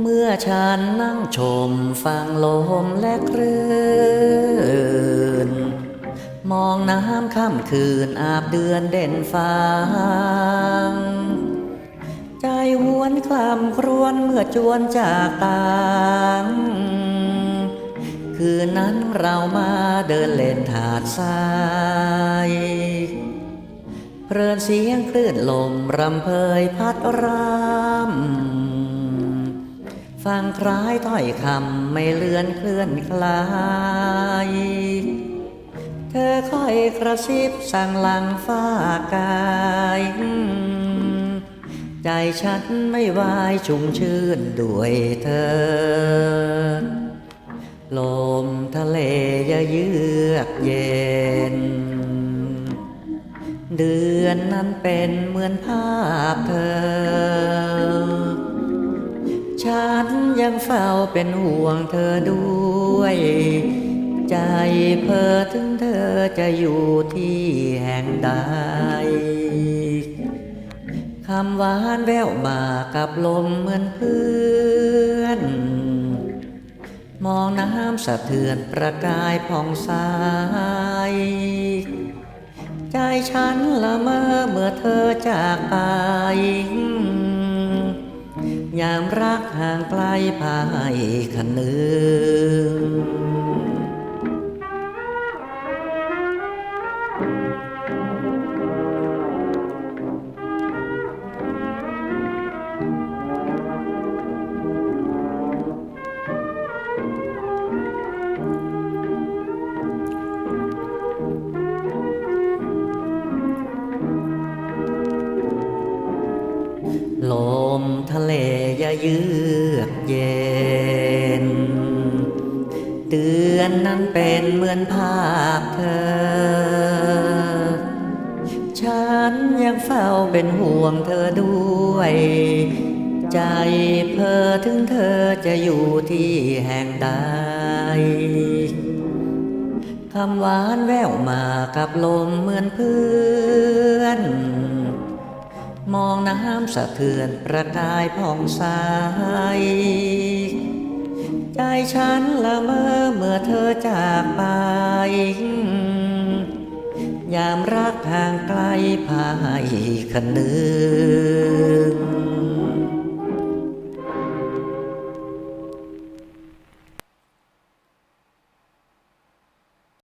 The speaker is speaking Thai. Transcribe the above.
เมื่อฉันนั่งชมฟังลมและคลื่น มองน้ำค่ำคืนอาบเดือนเด่นฟ้างใจหวนคลำครวนเมื่อจวนจากต่างคืนนั้นเรามาเดินเล่นถาดทรายเพลินเสียงคลื่นลมรำเพยพัดรำ ฟังคล้ายถ้อยคำไม่เลือนเคลื่อนคลาย เธอค่อยกระซิบสั่งลังฟ้ากาย ใจฉันไม่วายชุ่มชื่นด้วยเธอ ลมทะเลเยือกเย็น เดือนนั้นเป็นเหมือนภาพเธอ ฉันยังเฝ้าเป็นห่วงเธอด้วย ใจเพ้อถึงเธอจะอยู่ที่แห่งใดคำหวานแววมากับลมเหมือนเพื่อน มองน้ำสะเทือนประกายผ่องใสใจฉันละเมอเมื่อเธอจากไป ยามรักห่างไกลพายคันนึง ลมทะเลยาเยือกเย็น เดือนนั้นเป็นเหมือนภาพเธอ ฉันยังเฝ้าเป็นห่วงเธอด้วย ใจเพ้อถึงเธอจะอยู่ที่แห่งใดคำหวานแววมากับลมเหมือนเพื่อน มองน้ำสะเทือนประกายผ่องใสใจฉันละเมอเมื่อเธอจากไป ยามรักห่างไกลพาให้คันนึง